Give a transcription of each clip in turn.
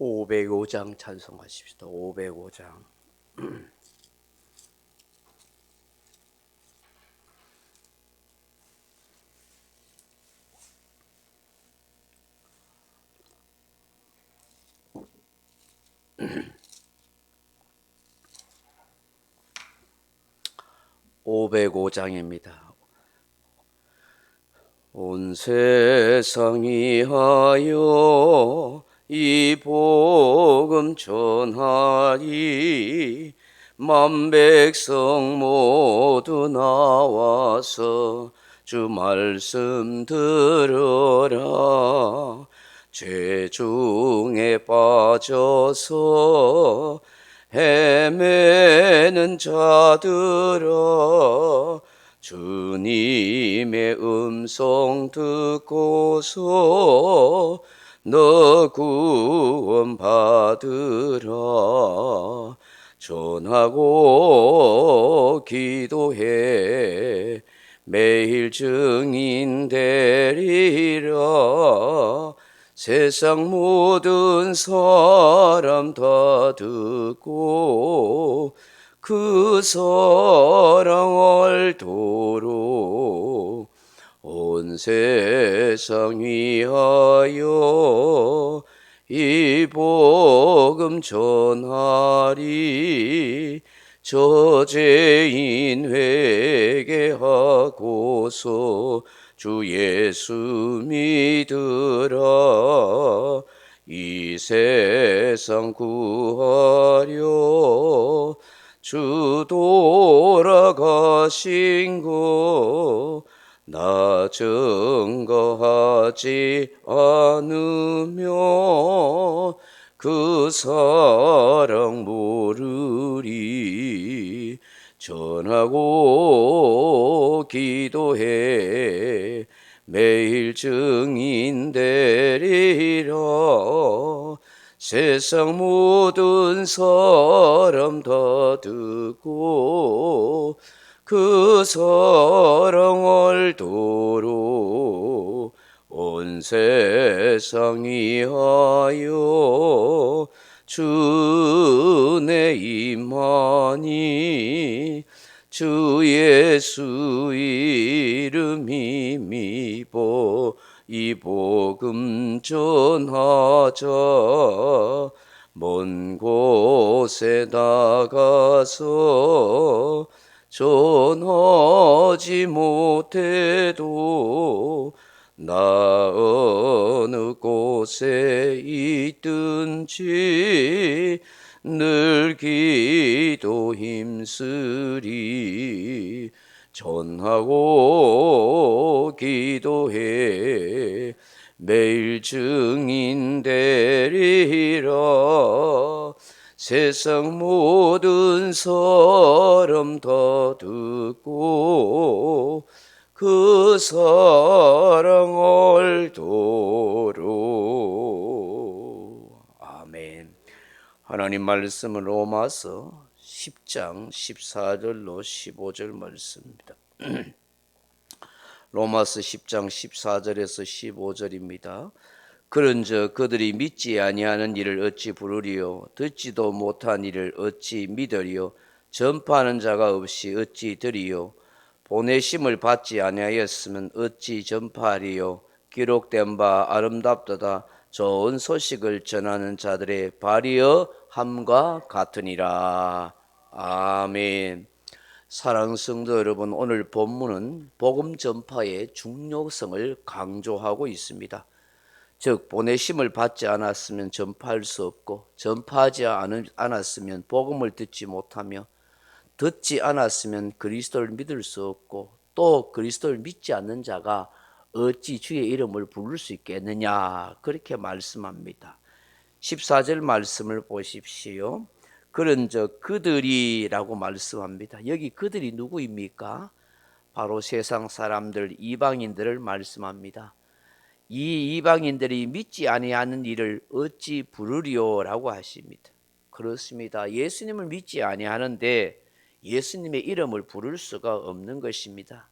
505장 찬송하십시다. 505장. (505장입니다) 온 세상이 하여 이 복음 전하리 만 백성 모두 나와서 주 말씀 들어라. 죄 중에 빠져서 헤매는 자들아 주님의 음성 듣고서 너 구원 받으라 전하고 기도해. 매일 증인 되리라. 세상 모든 사람 다 듣고 그 사랑 알도록 온 세상 위하여 이 복음 전하리 저죄인 회개하고서 주 예수 믿으라. 이 세상 구하려 주 돌아가신 거 나 증거하지 않으며 그 사랑 모르리. 전하고 기도해. 매일 증인 되리라. 세상 모든 사람 다 듣고 그 사랑 알도록 온 세상 위하여 주내 임하니 주 예수 이름이 미보 이 복음 전하자 먼 곳에 나가서 전하지 못해도 나 어느 곳에 있든지 늘 기도 힘쓰리. 전하고 기도해. 매일 증인 되리라 세상 모든 사람 다 듣고 그 사랑 알도록 아멘 하나님 말씀은 로마서 10장 14절로 15절 말씀입니다. 로마서 10장 14절에서 15절입니다. 그런즉 그들이 믿지 아니하는 일을 어찌 부르리요? 듣지도 못한 일을 어찌 믿으리요? 전파하는 자가 없이 어찌 들이요? 보내심을 받지 아니하였으면 어찌 전파하리요? 기록된 바 아름답도다. 좋은 소식을 전하는 자들의 발이여 함과 같으니라. 아멘. 사랑 성도 여러분, 오늘 본문은 복음 전파의 중요성을 강조하고 있습니다. 즉 보내심을 받지 않았으면 전파할 수 없고 전파하지 않았으면 복음을 듣지 못하며 듣지 않았으면 그리스도를 믿을 수 없고 또 그리스도를 믿지 않는 자가 어찌 주의 이름을 부를 수 있겠느냐 그렇게 말씀합니다. 14절 말씀을 보십시오. 그런즉 그들이라고 말씀합니다. 여기 그들이 누구입니까? 바로 세상 사람들 이방인들을 말씀합니다. 이 이방인들이 믿지 아니하는 일을 어찌 부르리오라고 하십니다. 그렇습니다. 예수님을 믿지 아니하는데 예수님의 이름을 부를 수가 없는 것입니다.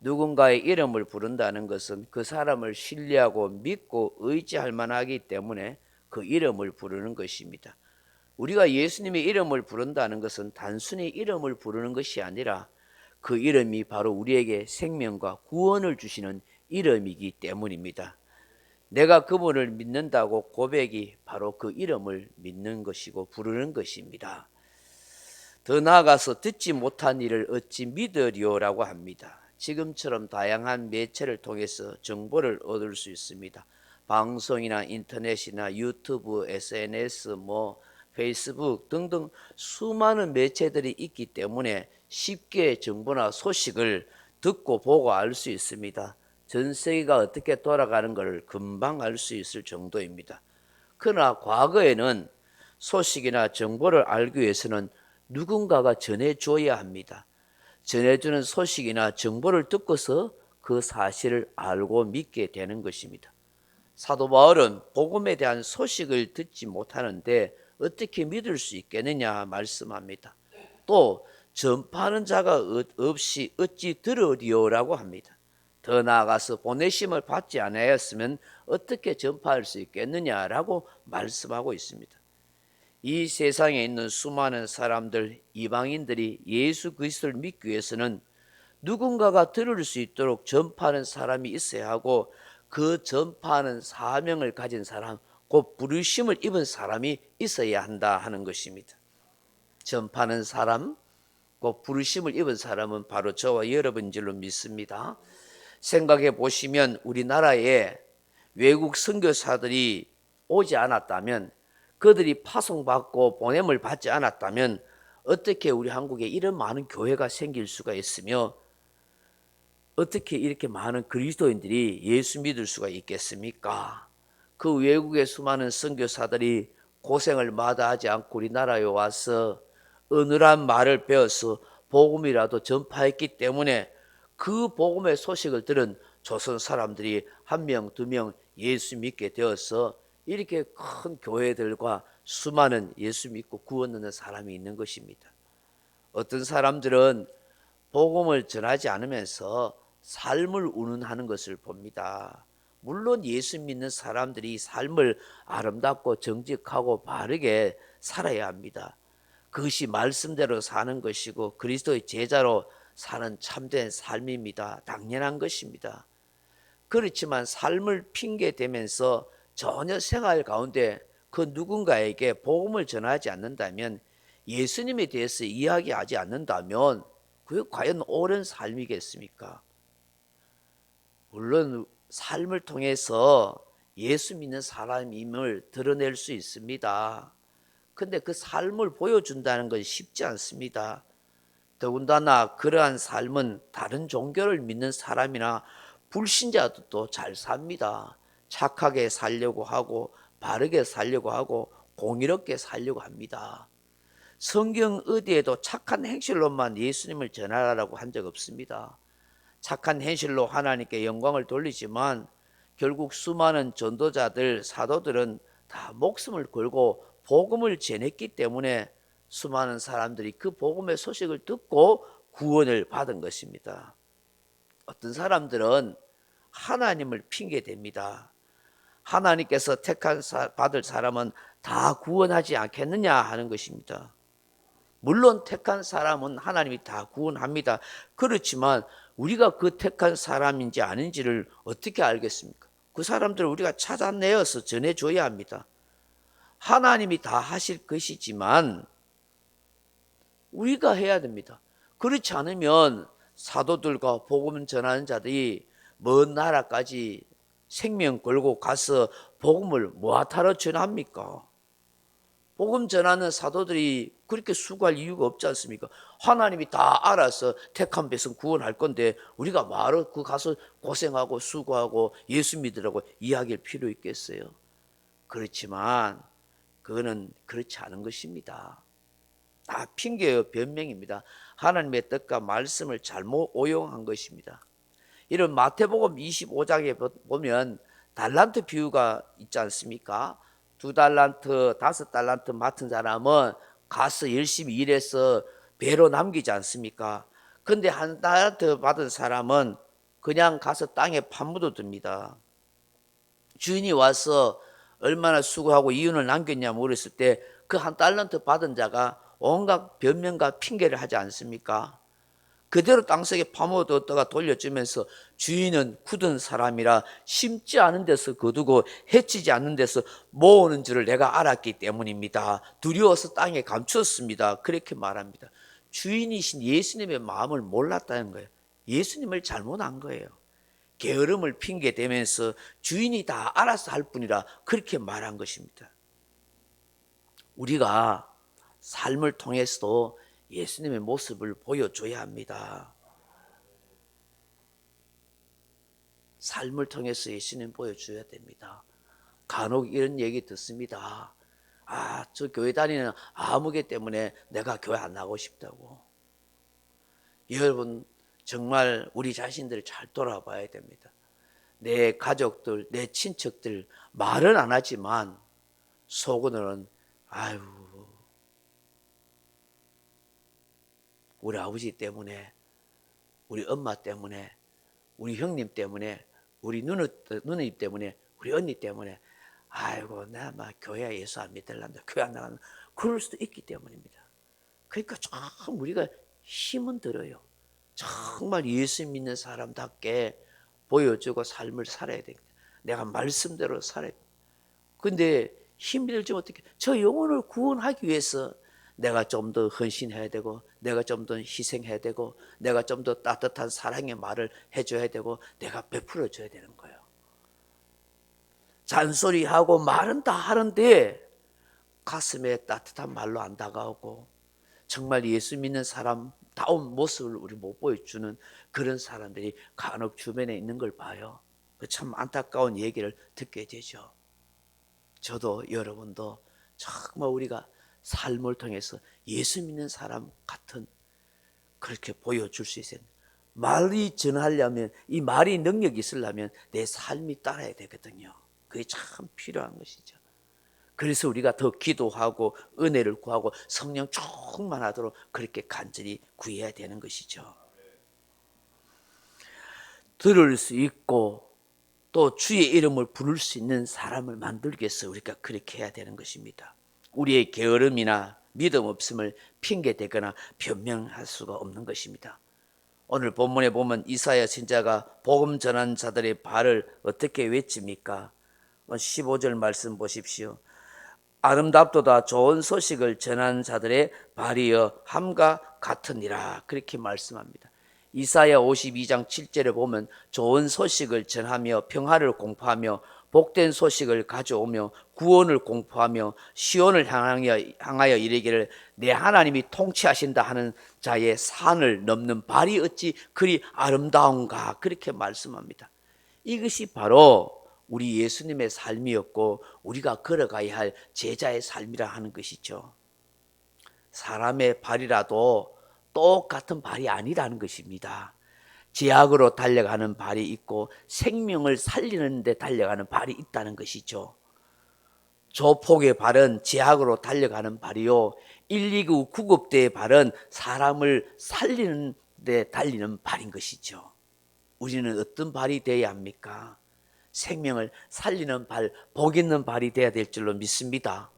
누군가의 이름을 부른다는 것은 그 사람을 신뢰하고 믿고 의지할 만하기 때문에 그 이름을 부르는 것입니다. 우리가 예수님의 이름을 부른다는 것은 단순히 이름을 부르는 것이 아니라 그 이름이 바로 우리에게 생명과 구원을 주시는 이름이기 때문입니다. 내가 그분을 믿는다고 고백이 바로 그 이름을 믿는 것이고 부르는 것입니다. 더 나아가서 듣지 못한 일을 어찌 믿으리오라고 합니다. 지금처럼 다양한 매체를 통해서 정보를 얻을 수 있습니다. 방송이나 인터넷이나 유튜브, SNS, 뭐 페이스북 등등 수많은 매체들이 있기 때문에 쉽게 정보나 소식을 듣고 보고 알 수 있습니다. 전 세계가 어떻게 돌아가는 것을 금방 알 수 있을 정도입니다. 그러나 과거에는 소식이나 정보를 알기 위해서는 누군가가 전해줘야 합니다. 전해주는 소식이나 정보를 듣고서 그 사실을 알고 믿게 되는 것입니다. 사도 바울은 복음에 대한 소식을 듣지 못하는데 어떻게 믿을 수 있겠느냐 말씀합니다. 또 전파하는 자가 어- 없이 어찌 들으리오라고 합니다. 더 나아가서 보내심을 받지 않았으면 어떻게 전파할 수 있겠느냐라고 말씀하고 있습니다. 이 세상에 있는 수많은 사람들, 이방인들이 예수 그리스도를 믿기 위해서는 누군가가 들을 수 있도록 전파하는 사람이 있어야 하고 그 전파하는 사명을 가진 사람, 곧 부르심을 입은 사람이 있어야 한다 하는 것입니다. 전파하는 사람, 곧 부르심을 입은 사람은 바로 저와 여러분인 줄로 믿습니다. 생각해 보시면 우리나라에 외국 선교사들이 오지 않았다면 그들이 파송받고 보냄을 받지 않았다면 어떻게 우리 한국에 이런 많은 교회가 생길 수가 있으며 어떻게 이렇게 많은 그리스도인들이 예수 믿을 수가 있겠습니까? 그 외국의 수많은 선교사들이 고생을 마다하지 않고 우리나라에 와서 어느한 말을 배워서 복음이라도 전파했기 때문에 그 복음의 소식을 들은 조선 사람들이 한 명, 두 명 예수 믿게 되어서 이렇게 큰 교회들과 수많은 예수 믿고 구원 얻는 사람이 있는 것입니다. 어떤 사람들은 복음을 전하지 않으면서 삶을 운운하는 것을 봅니다. 물론 예수 믿는 사람들이 삶을 아름답고 정직하고 바르게 살아야 합니다. 그것이 말씀대로 사는 것이고 그리스도의 제자로 사는 참된 삶입니다. 당연한 것입니다. 그렇지만 삶을 핑계 대면서 전혀 생활 가운데 그 누군가에게 복음을 전하지 않는다면 예수님에 대해서 이야기하지 않는다면 그게 과연 옳은 삶이겠습니까? 물론 삶을 통해서 예수 믿는 사람임을 드러낼 수 있습니다. 근데 그 삶을 보여준다는 건 쉽지 않습니다. 더군다나 그러한 삶은 다른 종교를 믿는 사람이나 불신자도 잘 삽니다. 착하게 살려고 하고 바르게 살려고 하고 공의롭게 살려고 합니다. 성경 어디에도 착한 행실로만 예수님을 전하라고 한 적 없습니다. 착한 행실로 하나님께 영광을 돌리지만 결국 수많은 전도자들, 사도들은 다 목숨을 걸고 복음을 전했기 때문에 수많은 사람들이 그 복음의 소식을 듣고 구원을 받은 것입니다. 어떤 사람들은 하나님을 핑계 댑니다. 하나님께서 택한 사, 받을 사람은 다 구원하지 않겠느냐 하는 것입니다. 물론 택한 사람은 하나님이 다 구원합니다. 그렇지만 우리가 그 택한 사람인지 아닌지를 어떻게 알겠습니까? 그 사람들을 우리가 찾아내어서 전해줘야 합니다. 하나님이 다 하실 것이지만 우리가 해야 됩니다. 그렇지 않으면 사도들과 복음 전하는 자들이 먼 나라까지 생명 걸고 가서 복음을 뭐하러 전합니까? 복음 전하는 사도들이 그렇게 수고할 이유가 없지 않습니까? 하나님이 다 알아서 택한 백성 구원할 건데 우리가 말로 그 가서 고생하고 수고하고 예수 믿으라고 이야기할 필요 있겠어요? 그렇지만 그거는 그렇지 않은 것입니다. 다 핑계요 변명입니다. 하나님의 뜻과 말씀을 잘못 오용한 것입니다. 이런 마태복음 25장에 보면 달란트 비유가 있지 않습니까? 두 달란트, 다섯 달란트 맡은 사람은 가서 열심히 일해서 배로 남기지 않습니까? 근데 한 달란트 받은 사람은 그냥 가서 땅에 파묻어 둡니다. 주인이 와서 얼마나 수고하고 이윤을 남겼냐 모르겠을 때 그 한 달란트 받은 자가 온갖 변명과 핑계를 하지 않습니까? 그대로 땅속에 파묻었다가 돌려주면서 주인은 굳은 사람이라 심지 않은 데서 거두고 해치지 않는 데서 모으는 줄을 내가 알았기 때문입니다. 두려워서 땅에 감추었습니다. 그렇게 말합니다. 주인이신 예수님의 마음을 몰랐다는 거예요. 예수님을 잘못한 거예요. 게으름을 핑계 대면서 주인이 다 알아서 할 뿐이라 그렇게 말한 것입니다. 우리가 삶을 통해서도 예수님의 모습을 보여줘야 합니다. 삶을 통해서 예수님 보여줘야 됩니다. 간혹 이런 얘기 듣습니다. 아, 저 교회 다니는 아무개 때문에 내가 교회 안 나가고 싶다고. 여러분, 정말 우리 자신들을 잘 돌아봐야 됩니다. 내 가족들, 내 친척들, 말은 안 하지만 속으로는, 아유, 우리 아버지 때문에, 우리 엄마 때문에, 우리 형님 때문에, 우리 누누, 누님 때문에, 우리 언니 때문에, 아이고, 나 막 교회 예수 안 믿을란다. 교회 안 나간다. 그럴 수도 있기 때문입니다. 그러니까 참 우리가 힘은 들어요. 정말 예수 믿는 사람답게 보여주고 삶을 살아야 됩니다. 내가 말씀대로 살아야 됩니다. 근데 힘이 들지 어떻게? 저 영혼을 구원하기 위해서 내가 좀 더 헌신해야 되고, 내가 좀 더 희생해야 되고, 내가 좀 더 따뜻한 사랑의 말을 해줘야 되고, 내가 베풀어 줘야 되는 거예요. 잔소리하고 말은 다 하는데 가슴에 따뜻한 말로 안 다가오고 정말 예수 믿는 사람 다운 모습을 우리 못 보여주는 그런 사람들이 간혹 주변에 있는 걸 봐요. 그참 안타까운 얘기를 듣게 되죠. 저도 여러분도 정말 우리가 삶을 통해서 예수 믿는 사람 같은 그렇게 보여줄 수 있어요. 말이 전하려면 이 말이 능력이 있으려면 내 삶이 따라야 되거든요. 그게 참 필요한 것이죠. 그래서 우리가 더 기도하고 은혜를 구하고 성령 충만하도록 그렇게 간절히 구해야 되는 것이죠. 들을 수 있고 또 주의 이름을 부를 수 있는 사람을 만들기 위해서 우리가 그렇게 해야 되는 것입니다. 우리의 게으름이나 믿음 없음을 핑계 대거나 변명할 수가 없는 것입니다. 오늘 본문에 보면 이사야 신자가 복음 전한 자들의 발을 어떻게 외칩니까? 15절 말씀 보십시오. 아름답도다 좋은 소식을 전한 자들의 발이여 함과 같으니라 그렇게 말씀합니다. 이사야 52장 7절에 보면 좋은 소식을 전하며 평화를 공포하며 복된 소식을 가져오며 구원을 공포하며 시온을 향하여, 향하여 이르기를 내 하나님이 통치하신다 하는 자의 산을 넘는 발이 어찌 그리 아름다운가 그렇게 말씀합니다. 이것이 바로 우리 예수님의 삶이었고 우리가 걸어가야 할 제자의 삶이라 하는 것이죠. 사람의 발이라도 똑같은 발이 아니라는 것입니다. 제약으로 달려가는 발이 있고 생명을 살리는 데 달려가는 발이 있다는 것이죠. 조폭의 발은 제약으로 달려가는 발이요. 129 구급대의 발은 사람을 살리는 데 달리는 발인 것이죠. 우리는 어떤 발이 되어야 합니까? 생명을 살리는 발, 복 있는 발이 되어야 될 줄로 믿습니다.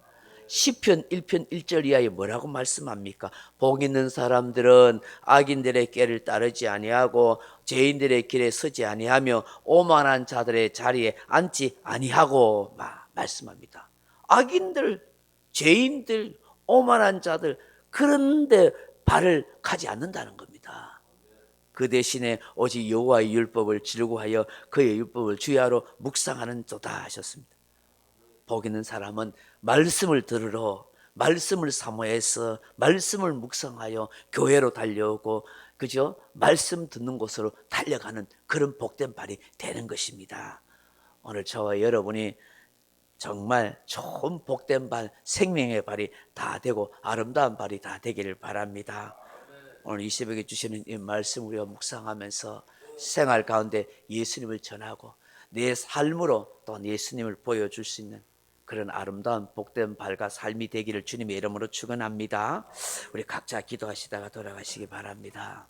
시편 1편 1절 이하에 뭐라고 말씀합니까? 복 있는 사람들은 악인들의 길을 따르지 아니하고 죄인들의 길에 서지 아니하며 오만한 자들의 자리에 앉지 아니하고 말씀합니다. 악인들, 죄인들, 오만한 자들 그런데 발을 가지 않는다는 겁니다. 그 대신에 오직 여호와의 율법을 즐거워하여 그의 율법을 주야로 묵상하는 도다 하셨습니다. 복 있는 사람은 말씀을 들으러 말씀을 사모해서 말씀을 묵상하여 교회로 달려오고 그죠? 말씀 듣는 곳으로 달려가는 그런 복된 발이 되는 것입니다. 오늘 저와 여러분이 정말 좋은 복된 발, 생명의 발이 다 되고 아름다운 발이 다 되기를 바랍니다. 오늘 이 새벽에 주시는 이 말씀 우리가 묵상하면서 생활 가운데 예수님을 전하고 내 삶으로 또 예수님을 보여줄 수 있는 그런 아름다운 복된 발과 삶이 되기를 주님의 이름으로 축원합니다. 우리 각자 기도하시다가 돌아가시기 바랍니다.